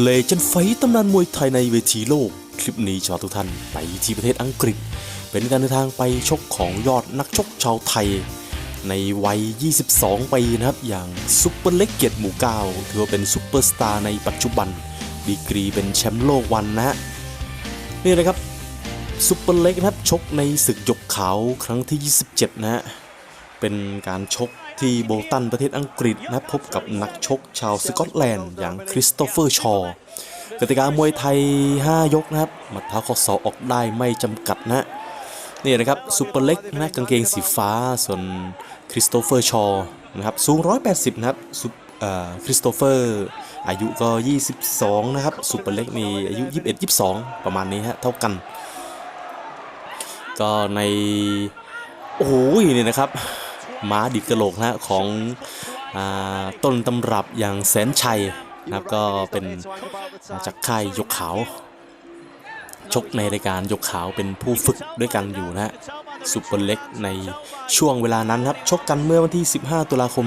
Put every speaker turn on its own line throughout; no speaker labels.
เลเจนด์ไฟตำนานมวยไทยในเวทีโลก คลิปนี้ชาวทุกท่านไปที่ประเทศอังกฤษ เป็นการเดินทางไปชกของยอดนักชกชาวไทย ในวัย 22 ปีนะครับ อย่างซุปเปอร์เล็กเกียรติหมู่เก้าถือว่าเป็นซุปเปอร์สตาร์ในปัจจุบัน ดีกรีเป็นแชมป์โลกวันนะฮะนี่นะครับซุปเปอร์เล็กนะครับชกในศึกยกขาวครั้งที่ 27 นะฮะเป็นการชก ที่โบตันประเทศอังกฤษนะพบกับนักชกชาวสกอตแลนด์อย่างคริสโตเฟอร์ชอว์กติกามวยไทย 5 ยกนะครับมัดเท้าข้อศอกออกได้ไม่จำกัดนะนี่นะครับซูเปอร์เล็กนะกางเกงสีฟ้าส่วนคริสโตเฟอร์ชอว์นะครับสูง 180 นะครับคริสโตเฟอร์อายุก็ 22 นะครับซูเปอร์เล็กนี่อายุ 21 22 ประมาณนี้ฮะเท่ากัน ก็ใน โอ้โหนี่นะครับ ม้าดิกระโหลกนะของอต้นตำรับอย่างแสนชัยนะครับก็เป็นจากค่ายยกขาว ชกในรายการยกขาวเป็นผู้ฝึกด้วยกันอยู่นะฮะซุปเปอร์เล็กในช่วงเวลานั้นครับ ชกกันเมื่อวันที่ 15 ตุลาคม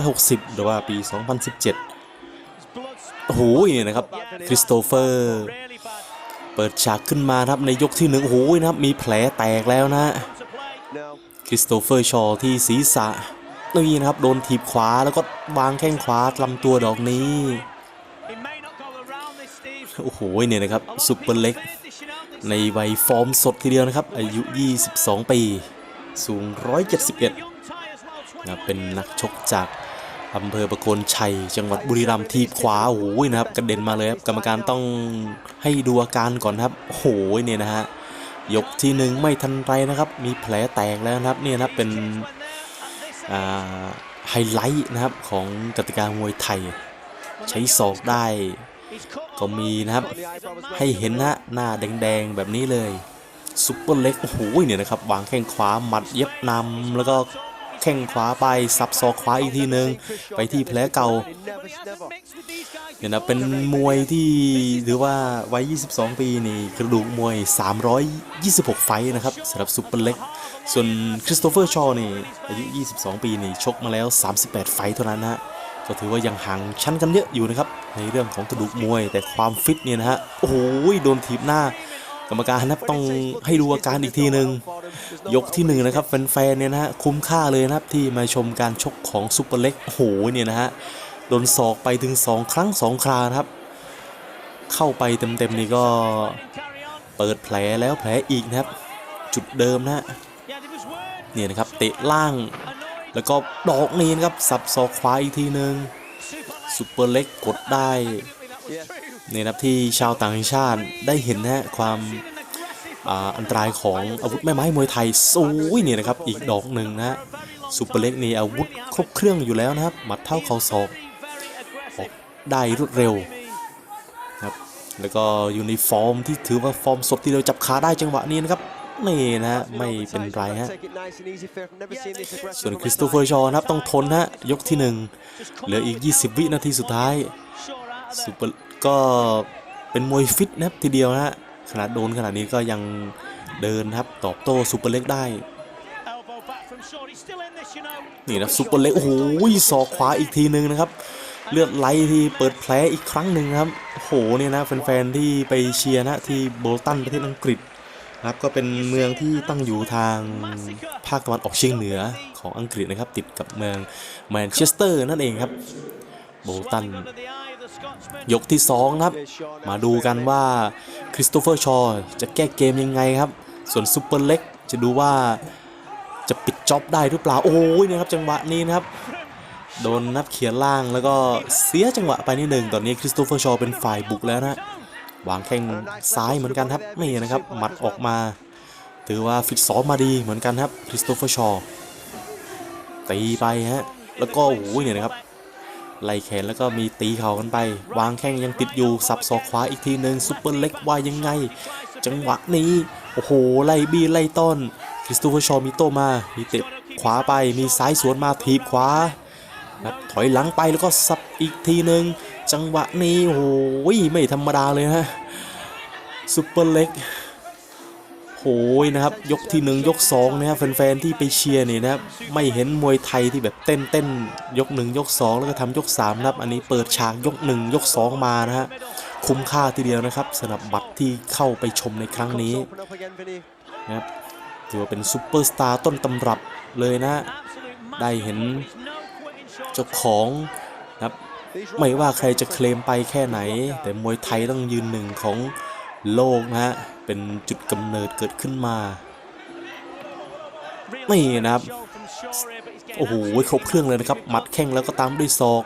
2560 หรือว่าปี 2017 โอ้โหนี่นะครับ คริสโตเฟอร์ เปิดฉากขึ้นมาครับในยกที่หนึ่งโอ้โหนะครับ มีแผลแตกแล้วนะ คริสโตเฟอร์ชอที่ศีรษะนี่นะครับ โดนถีบขวาแล้วก็วางแข้งขวาลำตัวดอกนี้ โอ้โหเนี่ยนะครับซุปเปอร์เล็ก ในวัยฟอร์มสดทีเดียวนะครับ อายุ 22 ปี สูง 171นะเป็นนักชกจากอำเภอประโคนชัย จังหวัดบุรีรัมย์ทีบขวาโอ้โหนะครับกระเด็นมาเลยครับกรรมการต้องให้ดูอาการก่อนครับโอ้โหเนี่ยนะฮะ ยกที่หนึ่งไม่ทันไรนะครับ มีแผลแตกแล้วนะครับเนี่ยนะเป็นไฮไลท์นะครับของกติกามวยไทย ใช้ศอกได้ ก็มีนะครับ ให้เห็นนะหน้าแดงๆแบบนี้เลยซุปเปอร์เล็กโอ้โหเนี่ยนะครับวางแข้งขวาหมัดเย็บนำแล้วก็ แข้งขวาไปสับศอกขวาอีกทีหนึ่งไปที่แผลเก่าเนี่ยนะเป็นมวยที่หรือว่าวัย 22 ปีนี่กระดูกมวย 326 ไฟนะครับสำหรับซุปเปอร์เล็ก ส่วนคริสโตเฟอร์ชอว์นี่อายุ 22 ปีนี่ชกมาแล้ว 38 ไฟเท่านั้นนะฮะก็ถือว่ายังห่างชั้นกันเยอะอยู่นะครับในเรื่องของกระดูกมวยแต่ความฟิตเนี่ยนะฮะโอ้โหโดนถีบหน้า กรรมการนับต้องให้ดูอาการอีกทีหนึ่งยกที่หนึ่งนะครับแฟนๆเนี่ยนะฮะคุ้มค่าเลยนะครับที่มาชมการชกของซุปเปอร์เล็กโอ้โหเนี่ยนะฮะโดนศอกไปถึง 2 ครั้ง 2 ครานะครับ เข้าไปเต็มๆนี่ก็เปิดแผลแล้วแผลอีกนะครับ จุดเดิมนะฮะเนี่ยนะครับเตะล่าง แล้วก็ดอกนี้นะครับสับศอกขวาอีกทีหนึ่งซุปเปอร์เล็กกดได้ นี่ยนะครับที่ชาวต่างชาติได้เห็นนะฮะความอ,าอันตรายของอาวุธแม่ไม้มวยไทยสู้เนี่ยนะครับอีกดอกหนึ่งนะฮะซุปเปอร์เล็กนี่อาวุธครบเครื่องอยู่แล้วนะครับหมัดเท่าเข่าศอกได้รวดเร็วนะครับแล้วก็อยู่ในฟอร์มที่ถือว่าฟอร์มสดที่เราจับขาได้จังหวะนี้นะครับนี่นะฮะไม่เป็นไรฮะส่วนคริสโตเฟอร์ชอว์นะครับต้องทนฮะยกที่หนึ่งเหลืออีก 20 วินาทีสุดท้ายซูเปอร์ ก็เป็นมวยฟิตนะครับทีเดียวนะฮะขนาดโดนขนาดนี้ก็ยังเดินครับตอบโต้ซูเปอร์เล็กได้ นี่นะซูเปอร์เล็กโอ้โหศอกขวาอีกทีหนึ่งนะครับ เลือดไหลที่เปิดแผลอีกครั้งหนึ่งนะครับโอ้โหเนี่ยนะแฟนๆที่ไปเชียร์นะที่โบลตันประเทศอังกฤษนะครับก็เป็นเมืองที่ตั้งอยู่ทางภาคตะวันออกเฉียงเหนือของอังกฤษนะครับ ติดกับเมืองแมนเชสเตอร์นั่นเองครับ โบลตัน ยกที่2นะครับ มาดูกันว่าคริสโตเฟอร์ชอว์จะแก้เกมยังไงครับ ส่วนซูเปอร์เล็กจะดูว่าจะปิดจ็อบได้หรือเปล่า โอ้ยนะครับจังหวะนี้นะครับโดนนับเขียนล่างแล้วก็เสียจังหวะไปนิดหนึ่งตอนนี้คริสโตเฟอร์ชอว์เป็นฝ่ายบุกแล้วนะวางแข้งซ้ายเหมือนกันครับนี่นะครับหมัดออกมา ถือว่าฟิตซ้อมมาดีเหมือนกันครับคริสโตเฟอร์ชอว์ตีไปฮะแล้วก็โอ้ยเนี่ยนะครับ ไล่แขนแล้วก็มีตีเข่ากันไป วางแข้งยังติดอยู่สับศอกขวาอีกทีหนึ่งซุปเปอร์เล็กว่ายังไง จังหวะนี้ โอ้โห ไล่บีไล่ต้นคริสโตเฟอร์ชอมีโตมา มีเตะขวาไปมีซ้ายสวนมาถีบขวาครับถอยหลังไปแล้วก็สับอีกทีหนึ่งจังหวะนี้โอ้โหไม่ธรรมดาเลยนะซุปเปอร์เล็ก นะครับ ยกที่หนึ่งยกสองนะครับแฟนๆที่ไปเชียร์นี่นะครับไม่เห็นมวยไทยที่แบบเต้นเต้นยกหนึ่งยกสองแล้วก็ทำยกสามนะครับ อันนี้เปิดฉากยกหนึ่งยกสองมานะฮะคุ้มค่าทีเดียวนะครับสำหรับบัตรที่เข้าไปชมในครั้งนี้นะครับถือว่าเป็นซูเปอร์สตาร์ต้นตำรับเลยนะได้เห็นเจ้าของนะครับไม่ว่าใครจะเคลมไปแค่ไหน แต่มวยไทยต้องยืนหนึ่งของ โลกนะฮะ เป็นจุดกำเนิดเกิดขึ้นมานี่นะครับ โอ้โหครบเครื่องเลยนะครับ หมัดแข้งแล้วก็ตามด้วยศอก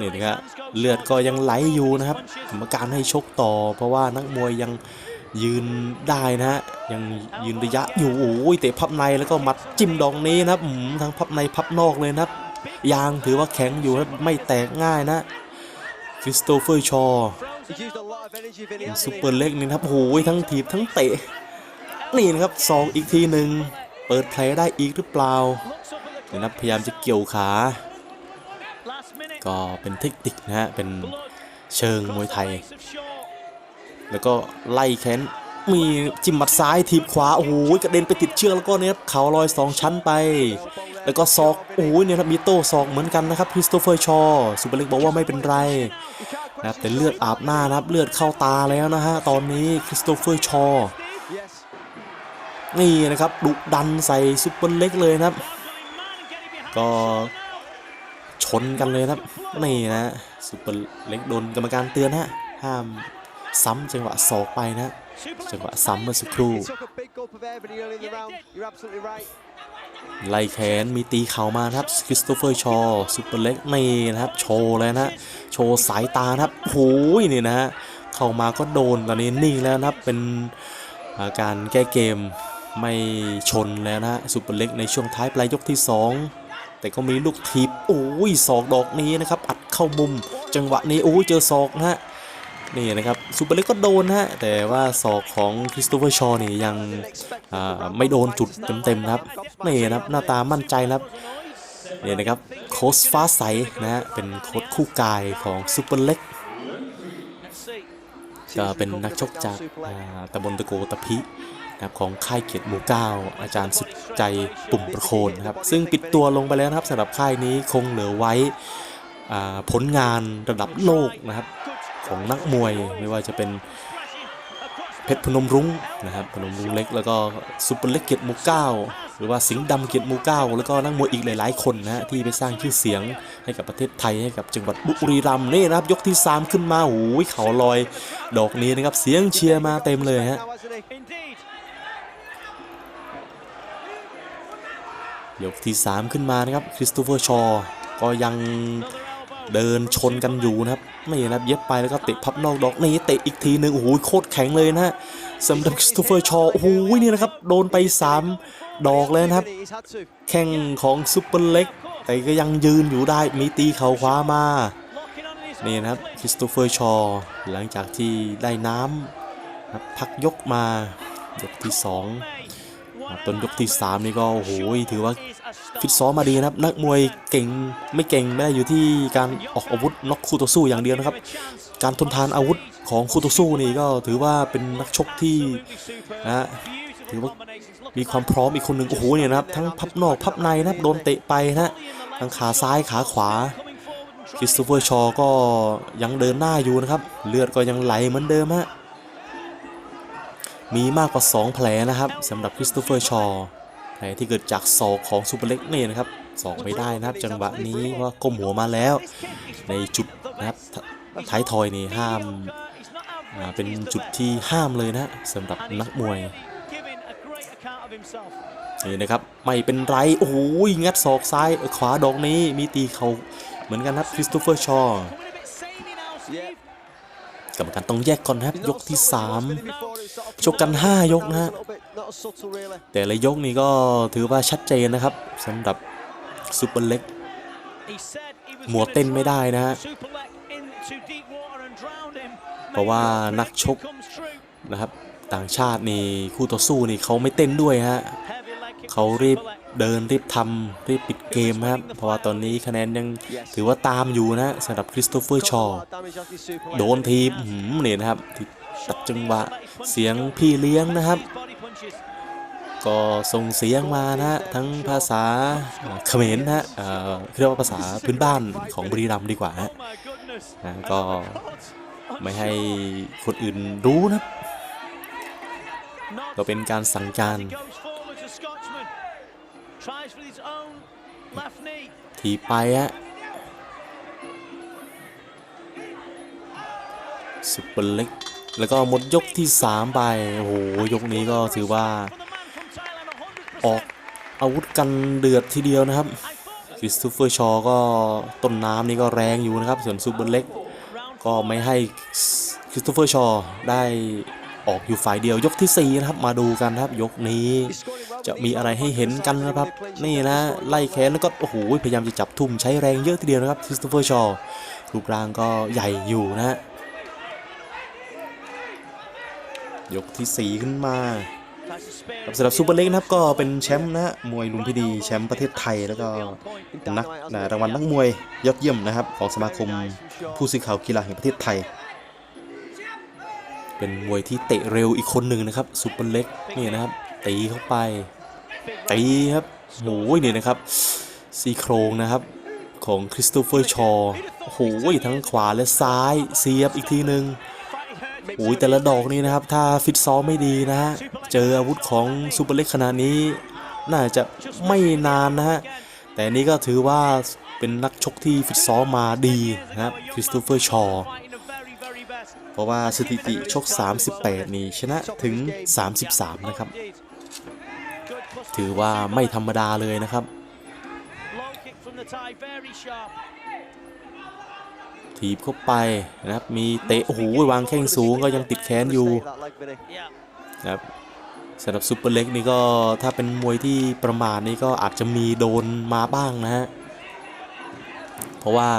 นี่นะครับเลือดก็ยังไหลอยู่นะครับกรรมการให้ชกต่อ เพราะว่านักมวยยังยืนได้นะฮะ ยังยืนระยะอยู่โอ้ยเตะพับในแล้วก็หมัดจิ้มดองนี้นะครับทั้งพับในพับนอกเลยนะครับยางถือว่าแข็งอยู่ไม่แตกง่ายนะคริสโตเฟอร์ชอ
He's used a lot of energy, Vinny,
ซุป
hasn't
เปอร์เล็กนี่นะครับโอ้ยทั้งถีบทั้งเตะ นี่นะครับสองอีกทีหนึ่งเปิดแผลได้อีกหรือเปล่านี่นะครับพยายามจะเกี่ยวขา ก็เป็นเทคนิคนะฮะเป็นเชิงมวยไทย แล้วก็ไล่แขนมีจิ้มหมัดซ้ายทีบขวาโอ้โหกระเด็นไปติดเชือกแล้วก็เนี่ยครับเขาลอยสองชั้นไป แล้วก็ศอกโอ้ยเนี่ยครับมีโต้ศอกเหมือนกันนะครับคริสโตเฟอร์ชอซูเปอร์เล็กบอกว่าไม่เป็นไร
he? You can't
นะครับแต่เลือดอาบหน้านะครับเลือดเข้าตาแล้วนะฮะตอนนี้คริสโตเฟอร์ชอนี่นะครับดุดันใส่ซูเปอร์เล็กเลยนะครับ ก็ชนกันเลยนะครับนี่นะซูเปอร์เล็กโดนกรรมการเตือนฮะห้ามซ้ำจังหวะศอกไปนะจังหวะซ้ำเมื่อสักครู่ ไล่แขนมีตีเข่ามาครับคริสโตเฟอร์ชอซูเปอร์เล็กนี่นะครับโชว์เลยนะโชว์สายตานะครับโอ้ยนี่นะฮะเข้ามาก็โดนตอนนี้นิ่งแล้วนะครับเป็นอาการแก้เกมไม่ชนแล้วนะฮะซูเปอร์เล็กในช่วงท้ายปลายยกที่ 2 แต่ก็มีลูกทีบโอ้ยศอกดอกนี้นะครับอัดเข้ามุม จังหวะนี้โอ้ยเจอศอกนะฮะ นี่นะครับซูเปอร์เล็กก็โดนนะฮะแต่ว่าศอกของคริสโตเฟอร์ชอนี่ยังไม่โดนจุดเต็มๆนะครับนี่นะครับหน้าตามั่นใจนะครับนี่นะครับโค้ชฟ้าใสนะฮะเป็นโค้ชคู่กายของซูเปอร์เล็กก็เป็นนักชกจากตำบลตะโกตะพินะครับของค่ายเกียรติหมู่เก้าอาจารย์สุดใจปุ่มประโคนนะครับซึ่งปิดตัวลงไปแล้วนะครับสำหรับค่ายนี้คงเหลือไว้ผลงานระดับโลกนะครับ ของนักมวยไม่ว่าจะเป็นเพชรพนมรุ้งนะครับพนมรุ้งเล็กแล้วก็ซุปเปอร์เล็กเกียรติมูเก้าหรือว่าสิงห์ดำเกียรติมูเก้าแล้วก็นักมวยอีกหลายๆคนนะฮะที่ไปสร้างชื่อเสียงให้กับประเทศไทยให้กับจังหวัดบุรีรัมย์นี่นะครับยกที่ 3 ขึ้นมาโอ้ยเขาลอย ดอกนี้นะครับเสียงเชียร์มาเต็มเลยฮะยกที่ 3 ขึ้นมานะครับคริสโตเฟอร์ชอก็ยัง เดินชนกันอยู่นะครับไม่นะครับเย็บไปแล้วก็เตะพับนอกดอกนี้เตะอีกทีหนึ่งโอ้โหโคตรแข็งเลยนะฮะสำหรับคริสโตเฟอร์ชอโอ้โหนี่นะครับโดนไป 3 ดอกเลยนะครับ แข้งของซุปเปอร์เล็ก แต่ก็ยังยืนอยู่ได้มีตีเข่าขวามานี่นะครับคริสโตเฟอร์ชอหลังจากที่ได้น้ำนะพักยกมายกที่2ต้นยกที่ 3 นี่ก็โอ้โหถือว่า ฟิตซ้อมมาดีนะครับ นักมวยเก่งไม่เก่งไม่ได้อยู่ที่การออกอาวุธน็อกคู่ต่อสู้อย่างเดียวนะครับ การทนทานอาวุธของคู่ต่อสู้นี่ก็ถือว่าเป็นนักชกที่นะถือว่ามีความพร้อมอีกคนหนึ่งโอ้โหเนี่ยนะครับ ทั้งพับนอกพับในนะครับโดนเตะไปนะทั้งขาซ้ายขาขวาคริสโตเฟอร์ชอก็ยังเดินหน้าอยู่นะครับ เลือดก็ยังไหลเหมือนเดิมฮะมีมากกว่า 2 แผลนะครับสำหรับคริสโตเฟอร์ชอ ลที่เกิดจากศอกของซูเปอร์เล็กนี่นะครับศอกไม่ได้นะครับ จังหวะนี้ว่าก้มหัวมาแล้ว ในจุดนะครับทท้ายทอยนี่ห้ามเป็นจุดที่ห้ามเลยนะสำหรับนักมวยนี่นะครับไม่เป็นไรโอ้โหงัดศอกซ้ายขวาดอกนี้มีตีเขาเหมือนกันครับคริสโตเฟอร์ชอ กรรมการต้องแยกก่อนนะครับ ยกที่
Before it was sort of
3ชกกัน 5 ยกนะฮะ
a little bit not as subtle, really.
แต่ละยกนี่ก็ถือว่าชัดเจนนะครับสำหรับซูเปอร์เล็ก
หมัวเต้นไม่ได้นะฮะ
เพราะว่านักชกนะครับ ต่างชาตินี่คู่ต่อสู้นี่เขาไม่เต้นด้วยฮะเขารีบ เดินรีบทำรีบปิดเกมครับ เพราะว่าตอนนี้คะแนนยังถือว่าตามอยู่นะสำหรับคริสโตเฟอร์ชอโดนทีมเนี่ยนะครับที่ตัดจังหวะเสียงพี่เลี้ยงนะครับ ก็ส่งเสียงมานะทั้งภาษาเอ่อเขมรนะฮะเออเรียกว่าภาษาพื้นบ้านของบุรีรัมย์ดีกว่าฮะนะก็ไม่ให้คนอื่นรู้นะก็เป็นการสั่งการ ทีไปฮะซุปเปอร์เล็ก แล้วก็หมดยกที่ 3 ไป โอ้โห ยกนี้ก็ถือว่า ออกอาวุธกันเดือดทีเดียวนะครับคริสโตเฟอร์ชอก็ต้นน้ำนี่ก็แรงอยู่นะครับ ส่วนซูเปอร์เล็ก ก็ไม่ให้คริสโตเฟอร์ชอได้ออกอยู่ฝ่ายเดียวยกทีสี่4 นะครับ มาดูกันครับ ยกนี้ จะมีอะไรให้เห็นกันนะครับ นี่นะไล่แขนแล้วก็โอ้โหพยายามจะจับทุ่มใช้แรงเยอะทีเดียวนะครับคริสโตเฟอร์ชอว์รูปร่างก็ใหญ่อยู่นะฮะยกทีสี่ 4 ขึ้นมาสำหรับซูเปอร์เล็กนะครับก็เป็นแชมป์นะฮะมวยลุมพินีแชมป์ประเทศไทยแล้วก็นักนะรางวัลนักมวยยอดเยี่ยมนะครับ ของสมาคมผู้สื่อข่าวกีฬาแห่งประเทศไทย เป็นมวยที่เตะเร็วอีกคนหนึ่งนะครับซูเปอร์เล็กนี่นะครับ ตีเข้าไป ตีครับโอ้ยนี่ยนะครับซี่โครงนะครับของคริสโตเฟอร์ชอว์โอ้โหทั้งขวาและซ้ายเสียบอีกทีหนึ่งโอ้ยแต่ละดอกนี่นะครับ ถ้าฟิตซ้อมไม่ดีนะฮะ เจออาวุธของซูเปอร์เล็กขนาดนี้ น่าจะไม่นานนะฮะ แต่นี่ก็ถือว่าเป็นนักชกที่ฟิตซ้อมมาดีนะครับคริสโตเฟอร์ชอว์เพราะว่าสถิติชก 38 นี่ชนะถึง 33 นะครับ ถือว่าไม่ธรรมดาเลยนะครับ ถีบเข้าไปนะครับ มีเตะโอ้โหวางแข้งสูงก็ยังติดแขนอยู่นะครับสำหรับซูเปอร์เล็กนี่ก็ถ้าเป็นมวยที่ประมาทนี่ก็อาจจะมีโดนมาบ้างนะฮะ เพราะว่า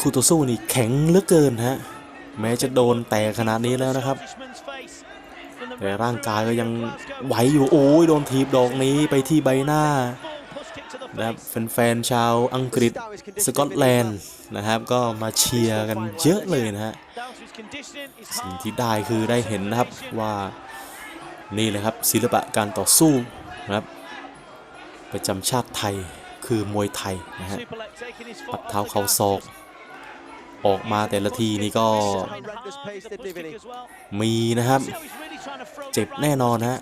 คู่ต่อสู้นี่แข็งเหลือเกินฮะ แม้จะโดนแต่ขนาดนี้แล้วนะครับ แต่ร่างกายก็ยังไหวอยู่โอ้ยโดนทีบดอกนี้ไปที่ใบหน้านะครับแฟนๆชาวอังกฤษสกอตแลนด์นะครับก็มาเชียร์กันเยอะเลยนะฮะสิ่งที่ได้คือได้เห็นนะครับว่านี่เลยครับศิลปะการต่อสู้นะครับประจำชาติไทยคือมวยไทยนะฮะปัดเท้าเข่าศอก ออกมาแต่ละทีนี่ก็มีนะครับ เจ็บแน่นอนฮะ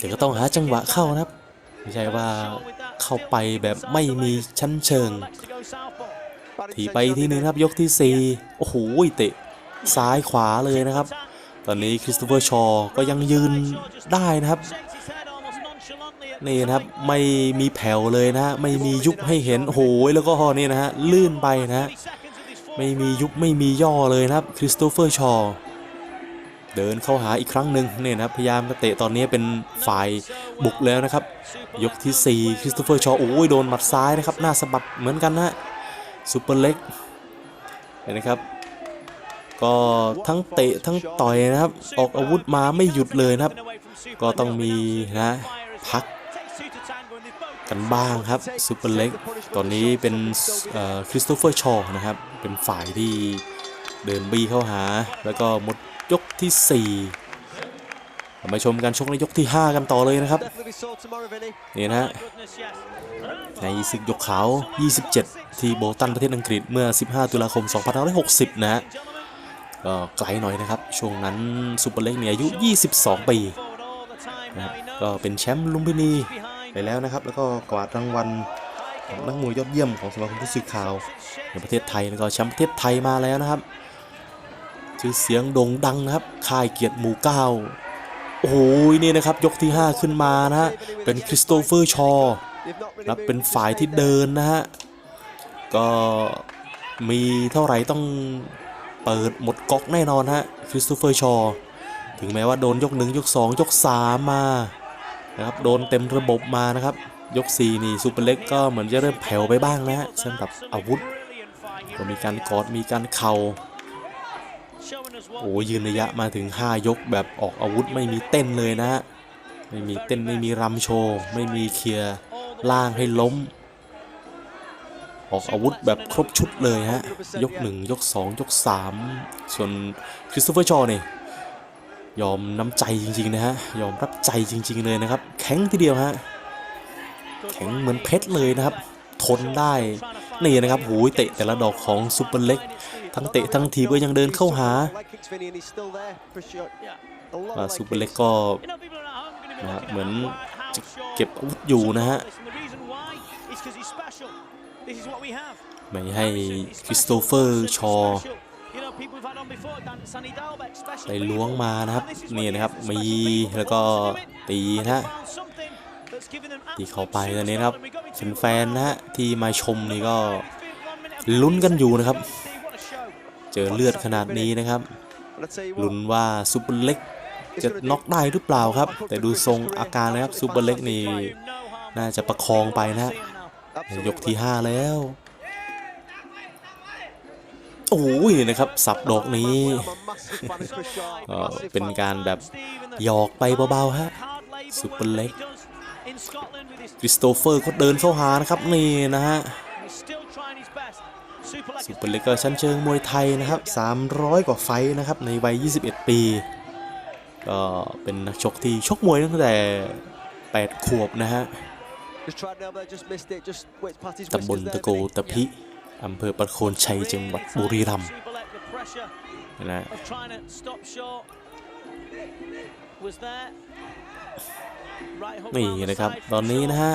แต่ก็ต้องหาจังหวะเข้านะครับไม่ใช่ว่าเข้าไปแบบไม่มีชั้นเชิง ถีไปทีหนึงครับยกที่ 4 โอ้โหเตะซ้ายขวาเลยนะครับ ตอนนี้คริสโตเฟอร์ชอว์ก็ยังยืนได้นะครับนี่นะครับไม่มีแผ่วเลยนะฮะไม่มียุบให้เห็นโอ้โหแล้วก็นี่นะฮะลื่นไปนะฮะไม่มียุบไม่มีย่อเลยนะครับคริสโตเฟอร์ชอว์ เดินเข้าหาอีกครั้งหนึ่งเนี่ยนะครับพยายามจะเตะตอนนี้เป็นฝ่ายบุกแล้วนะครับ ยกที่4คริสโตเฟอร์ชอว์โอ้ยโดนหมัดซ้ายนะครับหน้าสะบัดเหมือนกันนะซูเปอร์เล็กเห็นนะครับ ก็ทั้งเตะทั้งต่อยนะครับ ออกอาวุธมาไม่หยุดเลยนะครับ ก็ต้องมีนะพักกันบ้างครับซูเปอร์เล็กตอนนี้เป็นคริสโตเฟอร์ชอว์นะครับ เป็นฝ่ายที่เดินบีเข้าหาแล้วก็มด ยกที่ 4 มาชมการชกในยกที่ 5 กันต่อเลยนะครับ นี่นะฮะ ในศึกยกขาว 27 ที่โบตันประเทศอังกฤษเมื่อ 15 ตุลาคม 2560 นะฮะก็ไกลหน่อยนะครับ ช่วงนั้นซูเปอร์เล็กเนี่ยอายุ 22 ปีนะก็เป็นแชมป์ลุมพินีไปแล้วนะครับ แล้วก็กวาดรางวัลนักมวยยอดเยี่ยมของสมาคมผู้สื่อข่าวในประเทศไทยแล้วก็แชมป์ประเทศไทยมาแล้วนะครับ ชื่อเสียงโด่งดังนะครับ ค่ายเกียรติหมู่เก้าโอ้โหนี่นะครับยกที่ 5 ขึ้นมานะฮะ เป็นคริสโตเฟอร์ชอรับเป็นฝ่ายที่เดินนะฮะ ก็มีเท่าไหร่ต้องเปิดหมดก๊อกแน่นอนฮะคริสโตเฟอร์ชอถึงแม้ว่าโดนยก 1 ยก 2 ยก 3 มานะครับโดนเต็มระบบมานะครับ ยก 4 นี่ซูเปอร์เล็กก็เหมือนจะเริ่มแผ่วไปบ้างนะฮะสำหรับอาวุธ ก็มีการกอดมีการเข่า โอ้ยืนระยะมาถึง 5 ยกแบบออกอาวุธไม่มีเต้นเลยนะฮะไม่มีเต้นไม่มีรำโชว์ ไม่มีเคลียร์ล่างให้ล้ม ออกอาวุธแบบครบชุดเลยฮะ ยก 1 ยก 2 ยก 3 ส่วนคริสโตเฟอร์ชอเนี่ยยอมน้ำใจจริง ๆ นะฮะ ยอมรับใจจริง ๆ เลยนะครับ แข็งทีเดียวฮะ แข็งเหมือนเพชรเลยนะครับ ทนได้ นี่นะครับหูยเตะแต่ละดอกของซูเปอร์เล็ก ทั้งเตะทั้งทีบก็ยังเดินเข้าหา
Leg kicks Vinny and he's still there for sure. A lot
ว่า
of
ซู
leg
เปอร์เล็ก
kicks.
ก็
You know, people at home are gonna be
นะฮะ
looking
เหมือน
at
จะ
how short
เก็บอาวุธอยู่นะฮะ
Listen, the reason why is 'cause he's special. This is what we have.
ไม่ให้คริสโตเฟอร์ชอ
You know, people we've had on before, Dan- Sonny Dalbeck, special
ไป
people.
ล้วงมานะครับ
And this is what
นี่
it
นะครับ
is,
มี
special people
แล้วก็
want to do it.
ตีนะฮะ
They found something that's given them
ที่เข้า
absolute
ไปตอนนี้นะครับ
superstar, and we go into
แฟนๆนะฮะที่มาชมนี่ก็
one minute of
ลุ้นกันอยู่นะครับ
See, what a show.
เจอเลือดขนาดนี้นะครับ
And I tell you what,
ลุ้นว่าซูเปอร์เล็กจะน็อกได้หรือเปล่าครับ แต่ดูทรงอาการนะครับซูเปอร์เล็กนี่น่าจะประคองไปนะฮะ
absolutely.
ยกที่ 5 แล้ว โอ้ยนะครับสับดอกนี้
I'm a massive fan of Chris Shaw.
ก็
Massive
เป็น
fan.
การแบบหยอกไปเบาๆฮะซูเปอร์เล็กคริสโตเฟอร์เขาเดินเข้าหานะครับนี่นะฮะ ซูเปอร์เล็กก็ชั้นเชิงมวยไทยนะครับ 300 กว่าไฟนะครับ ในวัย 21 ปี ก็เป็นนักชกที่ชกมวยตั้งแต่ 8 ขวบนะฮะตำบลตะโกตะพิ อำเภอประโคนชัย จังหวัดบุรีรัมย์นะนี่นะครับ ตอนนี้นะฮะ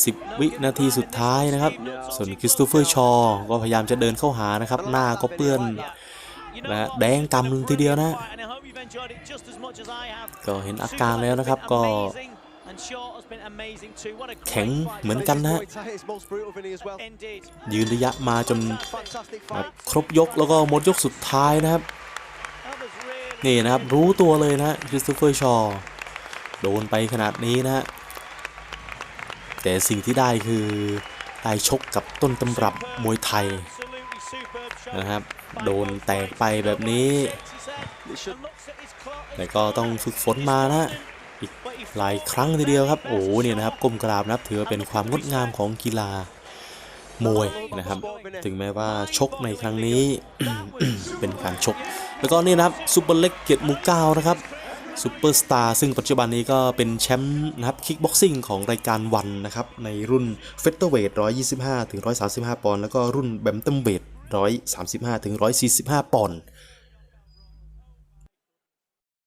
10 วินาทีสุดท้ายนะครับ ส่วนคริสโตเฟอร์ชอก็พยายามจะเดินเข้าหานะครับ หน้าก็เปื้อนนะแดงกำทีเดียวนะ ก็เห็นอาการแล้วนะครับก็แข็งเหมือนกันนะยืนระยะมาจนครบยกแล้วก็หมดยกสุดท้ายนะครับ นี่นะครับรู้ตัวเลยนะคริสโตเฟอร์ชอโดนไปขนาดนี้นะฮะ แต่สิ่งที่ได้คือได้ชกกับต้นตำรับมวยไทยนะครับ โดนแตกไปแบบนี้ แต่ก็ต้องฝึกฝนมานะ อีกหลายครั้งทีเดียวครับ โอ้เนี่ยนะครับก้มกราบนะครับถือว่าเป็นความงดงามของกีฬามวยนะครับ ถึงแม้ว่าชกในครั้งนี้ เป็นการชก แล้วก็นี่นะครับซูเปอร์เล็กเกียรติมูเก้านะครับ ซูเปอร์สตาร์ซึ่งปัจจุบันนี้ก็เป็นแชมป์นะครับคิกบ็อกซิ่งของรายการวันนะครับ ในรุ่นเฟเตอร์เวท125 ถึง 135 ปอนด์แล้วก็รุ่นแบมตัมเวท135 ถึง 145 ปอนด์